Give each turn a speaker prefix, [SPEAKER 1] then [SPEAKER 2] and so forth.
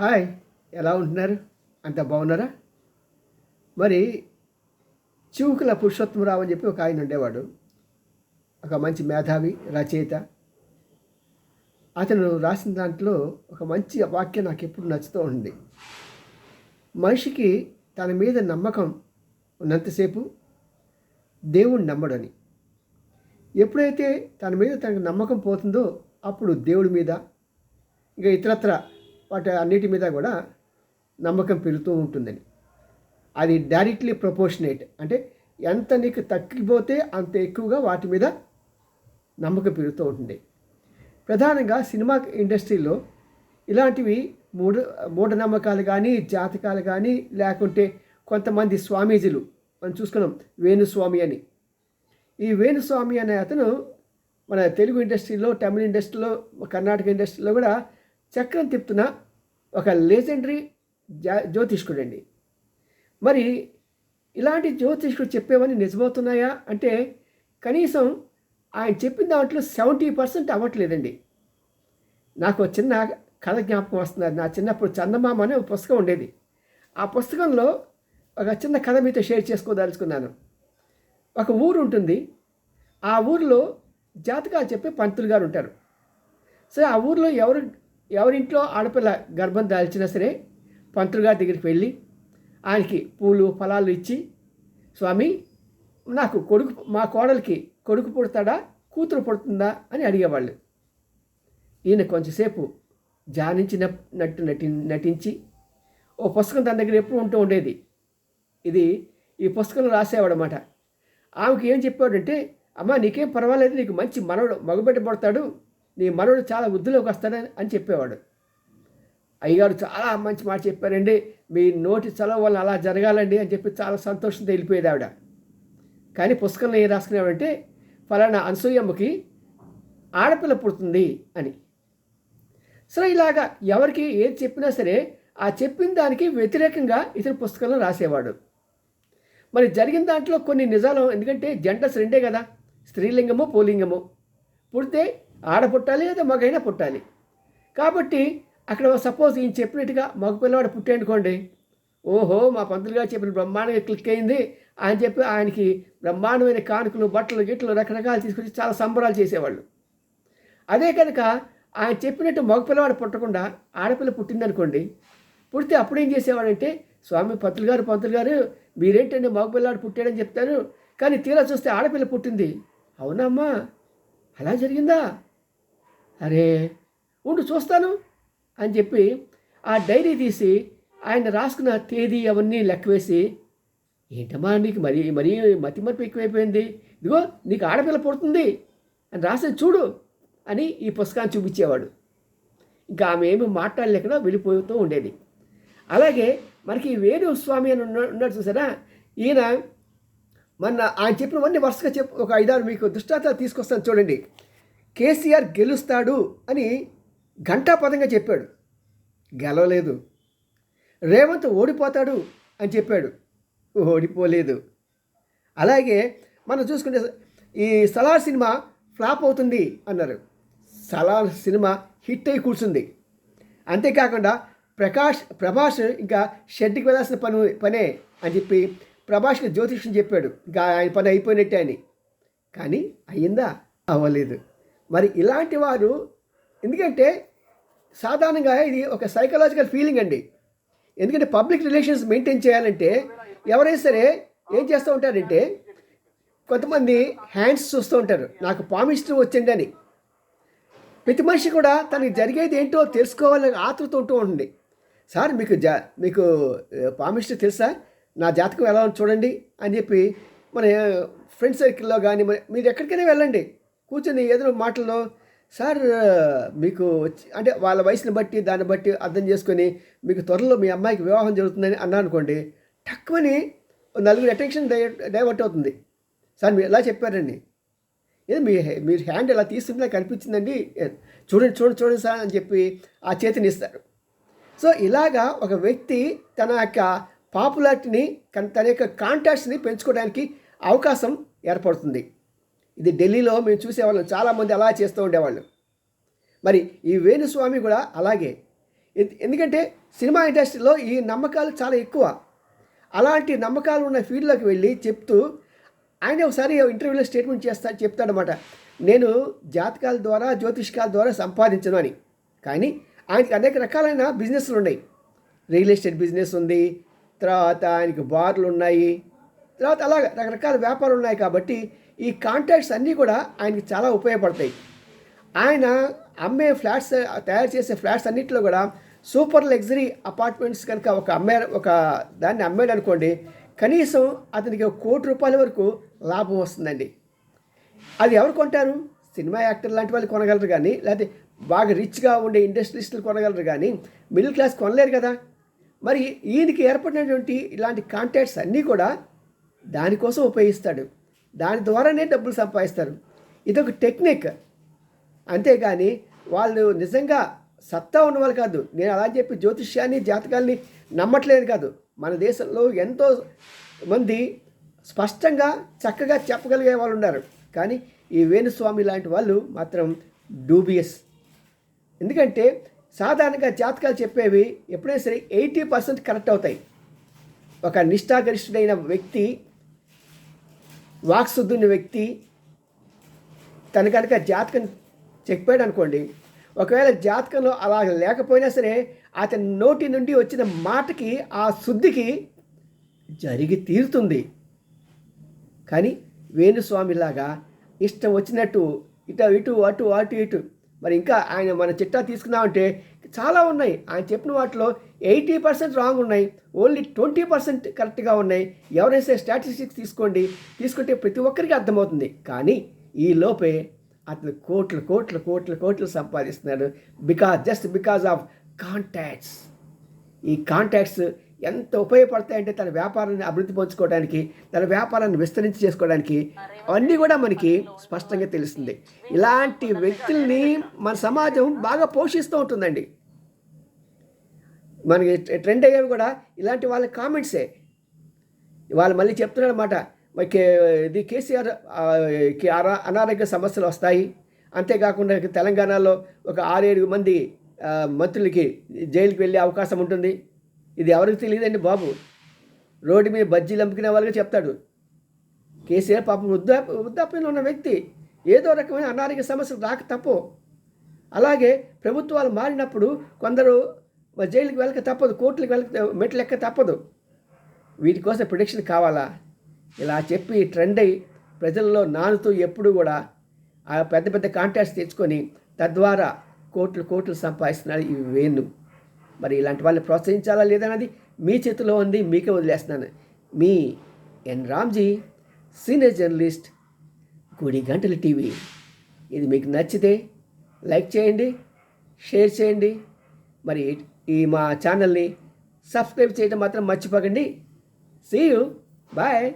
[SPEAKER 1] Hi ఎలా ఉంటున్నారు? అంత బాగున్నారా? మరి చివుకుల పురుషోత్తమరావు అని చెప్పి ఒక ఆయన ఉండేవాడు. ఒక మంచి మేధావి రచయిత. అతను రాసిన దాంట్లో ఒక మంచి వాక్యం నాకు ఎప్పుడు నచ్చుతూ ఉంది. మనిషికి తన మీద నమ్మకం ఉన్నంతసేపు దేవుడు నమ్మడని. ఎప్పుడైతే తన మీద తనకు నమ్మకం పోతుందో అప్పుడు దేవుడి మీద ఇంకా ఇతరత్ర వాటి అన్నిటి మీద కూడా నమ్మకం పెరుగుతూ ఉంటుందని. అది డైరెక్ట్లీ ప్రపోర్షనేట్ అంటే ఎంత నీకు తగ్గిపోతే అంత ఎక్కువగా వాటి మీద నమ్మకం పెరుగుతూ ఉంటుంది. ప్రధానంగా సినిమా ఇండస్ట్రీలో ఇలాంటివి మూఢ మూఢనమ్మకాలు కానీ జాతకాలు కానీ లేకుంటే కొంతమంది స్వామీజీలు మనం చూసుకున్నాం వేణుస్వామి అని. ఈ వేణుస్వామి అనే అతను మన తెలుగు ఇండస్ట్రీలో తమిళ ఇండస్ట్రీలో కర్ణాటక ఇండస్ట్రీలో కూడా చక్రం తిప్పుతున్న ఒక లెజెండరీ జ్యోతిష్కుడండి. మరి ఇలాంటి జ్యోతిష్కుడు చెప్పేవన్నీ నిజమవుతున్నాయా? అంటే కనీసం ఆయన చెప్పిన దాంట్లో సెవెంటీ పర్సెంట్ అవ్వట్లేదండి. నాకు చిన్న కథ జ్ఞాపకం వస్తున్నది నా చిన్నప్పుడు చందమామ అనే ఒక పుస్తకం ఉండేది. ఆ పుస్తకంలో ఒక చిన్న కథ మీతో షేర్ చేసుకోదలుచుకున్నాను. ఒక ఊరు ఉంటుంది. ఆ ఊరిలో జాతకాలు చెప్పే పంతులు గారు ఉంటారు. సరే ఆ ఊరిలో ఎవరు ఎవరింట్లో ఆడపిల్ల గర్భం దాల్చినా సరే పంతులు గారి దగ్గరికి వెళ్ళి ఆయనకి పూలు ఫలాలు ఇచ్చి స్వామి నాకు కొడుకు మా కోడలికి కొడుకు పుడతాడా? కూతురు పుడుతుందా? అని అడిగేవాళ్ళు. ఈయన కొంచెంసేపు జానించినట్టు నటి నటించి ఓ పుస్తకం తన దగ్గర ఎప్పుడు ఉంటూ ఉండేది? ఇది ఈ పుస్తకంలో రాసేవాడమాట. ఆమెకి ఏం చెప్పాడంటే అమ్మ నీకేం పర్వాలేదు నీకు మంచి మనవడు మగబెట్ట పడతాడు. నీ మనవడు చాలా వృద్ధిలోకి వస్తాడని అని చెప్పేవాడు. అయ్యగారు చాలా మంచి మాట చెప్పారండి. మీ నోటి చలవ వల్ల అలా జరగాలండి అని చెప్పి చాలా సంతోషంతో వెళ్ళిపోయేది ఆవిడ. కానీ పుస్తకంలో ఏం రాసుకునేవాడంటే ఫలానా అనసూయమ్మకి ఆడపిల్ల పుడుతుంది అని. సరే ఇలాగా ఎవరికి ఏది చెప్పినా సరే ఆ చెప్పిన దానికి వ్యతిరేకంగా ఇతని పుస్తకంలో రాసేవాడు. మరి జరిగిన దాంట్లో కొన్ని నిజాలు ఎందుకంటే జెండర్స్ రెండే కదా స్త్రీలింగము పోలింగము. పుడితే ఆడ పుట్టాలి లేదా మగైనా పుట్టాలి. కాబట్టి అక్కడ సపోజ్ ఈయన చెప్పినట్టుగా మగ పిల్లవాడు పుట్టాడుకోండి ఓహో మా పంతులు గారు చెప్పిన బ్రహ్మాండంగా క్లిక్ అయింది ఆయన చెప్పి ఆయనకి బ్రహ్మాండమైన కానుకలు బట్టలు గిట్లు రకరకాలు తీసుకొచ్చి చాలా సంబరాలు చేసేవాళ్ళు. అదే కనుక ఆయన చెప్పినట్టు మగ పిల్లవాడు పుట్టకుండా ఆడపిల్ల పుట్టిందనుకోండి పుడితే అప్పుడు ఏం చేసేవాడంటే స్వామి పంతులు గారు పంతులు గారు మీరేంటండి మగ పిల్లవాడు పుట్టాడని చెప్తారు కానీ తీరా చూస్తే ఆడపిల్ల పుట్టింది. అవునమ్మా అలా జరిగిందా? అరే ఉండు చూస్తాను అని చెప్పి ఆ డైరీ తీసి ఆయన రాసుకున్న తేదీ అవన్నీ లెక్కవేసి ఏంటమ్మా నీకు మరీ మరీ మతి మరపు ఎక్కువైపోయింది? ఇదిగో నీకు ఆడపిల్ల పుడుతుంది అని రాసేది చూడు అని ఈ పుస్తకాన్ని చూపించేవాడు. ఇంకా ఆమె ఏమి మాట్లాడలేకుండా వెళ్ళిపోతూ ఉండేది. అలాగే మనకి వేణు స్వామి అని ఉన్నాడు చూసారా? ఈయన మొన్న ఆయన చెప్పినవన్నీ వరుసగా చెప్పు ఒక ఐదారు మీకు దృష్టాంతాలు తీసుకొస్తాను చూడండి. కేసీఆర్ గెలుస్తాడు అని ఘంటాపదంగా చెప్పాడు. గెలవలేదు. రేవంత్ ఓడిపోతాడు అని చెప్పాడు. ఓడిపోలేదు. అలాగే మనం చూసుకుంటే ఈ సలార్ సినిమా ఫ్లాప్ అవుతుంది అన్నారు. సలార్ సినిమా హిట్ అయి కూర్చుంది అంతేకాకుండా ప్రకాష్ ప్రభాస్ ఇంకా షెడ్కి వెళ్ళాల్సిన పని పనే అని చెప్పి ప్రభాష్కి జ్యోతిష్యం చెప్పాడు. ఇంకా ఆయన పని అయిపోయినట్టే అని. కానీ అయ్యిందా? అవ్వలేదు. మరి ఇలాంటి వారు ఎందుకంటే సాధారణంగా ఇది ఒక సైకలాజికల్ ఫీలింగ్ అండి. ఎందుకంటే పబ్లిక్ రిలేషన్స్ మెయింటైన్ చేయాలంటే ఎవరైనా సరే ఏం చేస్తూ ఉంటారంటే కొంతమంది హ్యాండ్స్ చూస్తూ ఉంటారు. నాకు పామిస్టర్ వచ్చింది అని. ప్రతి మనిషి కూడా తనకి జరిగేది ఏంటో తెలుసుకోవాలని ఆతృత ఉంటూ ఉంటుంది. సార్ మీకు జా మీకు పామిస్టర్ తెలుసా? నా జాతకం ఎలా ఉంది చూడండి అని చెప్పి మన ఫ్రెండ్ సర్కిల్లో కానీ మరి మీరు ఎక్కడికైనా వెళ్ళండి. కూర్చొని ఎదురు మాటల్లో సార్ మీకు వచ్చి అంటే వాళ్ళ వయసుని బట్టి దాన్ని బట్టి అర్థం చేసుకొని మీకు త్వరలో మీ అమ్మాయికి వివాహం జరుగుతుందని అన్నా అనుకోండి తక్కువని నలుగురు అటెన్షన్ డైవర్ట్ అవుతుంది. సార్ మీరు ఎలా చెప్పారండి? ఏదో మీ మీరు హ్యాండ్ ఎలా తీసుకుంటే కనిపించిందండి చూడండి చూడండి చూడండి సార్ అని చెప్పి ఆ చేతిని ఇస్తారు. సో ఇలాగా ఒక వ్యక్తి తన యొక్క పాపులారిటీని తన యొక్క కాంటాక్ట్స్ని పెంచుకోవడానికి అవకాశం ఏర్పడుతుంది. ఇది ఢిల్లీలో మేము చూసేవాళ్ళం చాలామంది అలా చేస్తూ ఉండేవాళ్ళు. మరి ఈ వేణుస్వామి కూడా అలాగే. ఎందుకంటే సినిమా ఇండస్ట్రీలో ఈ నమ్మకాలు చాలా ఎక్కువ. అలాంటి నమ్మకాలు ఉన్న ఫీల్డ్లోకి వెళ్ళి చెప్తూ ఆయన ఒకసారి ఇంటర్వ్యూలో స్టేట్మెంట్ చేస్తా చెప్తాడనమాట నేను జాతకాల ద్వారా జ్యోతిష్కాల ద్వారా సంపాదించను అని. కానీ ఆయనకి అనేక రకాలైన బిజినెస్లు ఉన్నాయి. రియల్ ఎస్టేట్ బిజినెస్ ఉంది తర్వాత ఆయనకి బార్లు ఉన్నాయి. తర్వాత అలాగ రకరకాల వ్యాపారాలు ఉన్నాయి కాబట్టి ఈ కాంటాక్ట్స్ అన్నీ కూడా ఆయనకి చాలా ఉపయోగపడతాయి. ఆయన అమ్మే ఫ్లాట్స్ తయారు చేసే ఫ్లాట్స్ అన్నింటిలో కూడా సూపర్ లగ్జరీ అపార్ట్మెంట్స్ కనుక ఒక అమ్మే ఒక దాన్ని అమ్మాడు అనుకోండి కనీసం అతనికి ఒక కోటి రూపాయల వరకు లాభం వస్తుందండి. అది ఎవరు కొంటారు? సినిమా యాక్టర్ లాంటి వాళ్ళు కొనగలరు కానీ లేకపోతే బాగా రిచ్గా ఉండే ఇండస్ట్రియలిస్టులు కొనగలరు కానీ మిడిల్ క్లాస్ కొనలేరు కదా. మరి ఈయనకి ఏర్పడినటువంటి ఇలాంటి కాంటాక్ట్స్ అన్నీ కూడా దానికోసం ఉపయోగిస్తాడు. దాని ద్వారానే డబ్బులు సంపాదిస్తారు. ఇదొక టెక్నిక్. అంతేగాని వాళ్ళు నిజంగా సత్తా ఉన్నవాళ్ళు కాదు. నేను అలా చెప్పి జ్యోతిష్యాన్ని జాతకాల్ని నమ్మట్లేదు కాదు. మన దేశంలో ఎంతో మంది స్పష్టంగా చక్కగా చెప్పగలిగే వాళ్ళు ఉన్నారు. కానీ ఈ వేణుస్వామి లాంటి వాళ్ళు మాత్రం డూబియస్. ఎందుకంటే సాధారణంగా జాతకాలు చెప్పేవి ఎప్పుడైనా సరే ఎయిటీ పర్సెంట్ కరెక్ట్ అవుతాయి. ఒక నిష్ఠాగరిష్ఠుడైన వ్యక్తి వాక్శుద్ధుని వ్యక్తి తన కనుక జాతకం చెప్పాడు అనుకోండి ఒకవేళ జాతకంలో అలా లేకపోయినా సరే అతని నోటి నుండి వచ్చిన మాటకి ఆ శుద్ధికి జరిగి తీరుతుంది. కానీ వేణుస్వామిలాగా ఇష్టం వచ్చినట్టు ఇటు ఇటు అటు అటు ఇటు మరి ఇంకా ఆయన మన చిట్టా తీసుకున్నామంటే చాలా ఉన్నాయి. ఆయన చెప్పిన వాటిలో ఎయిటీ పర్సెంట్ రాంగ్ ఉన్నాయి. ఓన్లీ ట్వంటీ పర్సెంట్ కరెక్ట్గా ఉన్నాయి. ఎవరైతే స్టాటిస్టిక్స్ తీసుకోండి. తీసుకుంటే ప్రతి ఒక్కరికి అర్థమవుతుంది. కానీ ఈ లోపే అతను కోట్లు కోట్లు కోట్లు కోట్లు సంపాదిస్తున్నాడు. Because just because of contacts. ఈ కాంటాక్ట్స్ ఎంత ఉపయోగపడతాయంటే తన వ్యాపారాన్ని అభివృద్ధి పంచుకోవడానికి తన వ్యాపారాన్ని విస్తరించి చేసుకోవడానికి అవన్నీ కూడా మనకి స్పష్టంగా తెలుస్తుంది. ఇలాంటి వ్యక్తుల్ని మన సమాజం బాగా పోషిస్తూ ఉంటుందండి. మనకి ట్రెండ్ అయ్యేవి కూడా ఇలాంటి వాళ్ళ కామెంట్సే. వాళ్ళు మళ్ళీ చెప్తున్నారు అనమాట ఇది కేసీఆర్కి అనారోగ్య సమస్యలు వస్తాయి. అంతేకాకుండా తెలంగాణలో ఒక ఆరేడు మంది మంత్రులకి జైలుకి వెళ్ళే అవకాశం ఉంటుంది. ఇది ఎవరికి తెలియదండి బాబు. రోడ్డు మీద బజ్జీలు అమ్ముకునే వాళ్ళకి చెప్తాడు. కేసీఆర్ పాపం వృద్ధా వృద్ధాప్యంలో ఉన్న వ్యక్తి. ఏదో రకమైన అనారోగ్య సమస్యలు రాక తప్పు. అలాగే ప్రభుత్వాలు మారినప్పుడు కొందరు మరి జైలుకి వెళ్ళక తప్పదు కోర్టులకు వెళ్ళక మెట్లు ఎక్క తప్పదు. వీటి కోసం ప్రొడిక్షన్ కావాలా? ఇలా చెప్పి ట్రెండ్ అయ్యి ప్రజల్లో నానుతూ ఎప్పుడు కూడా ఆ పెద్ద పెద్ద కాంటాక్ట్స్ తెచ్చుకొని తద్వారా కోట్లు కోట్లు సంపాదిస్తున్నారు ఇవి వేణు. మరి ఇలాంటి వాళ్ళని ప్రోత్సహించాలా లేదన్నది మీ చేతిలో ఉంది మీకే వదిలేస్తున్నాను. మీ N Ramji senior journalist Gudi Gantala TV. ఇది మీకు నచ్చితే లైక్ చేయండి షేర్ చేయండి. మరి ఈ మా ఛానల్ని సబ్స్క్రైబ్ చేయడం మాత్రం మర్చిపోకండి. See you bye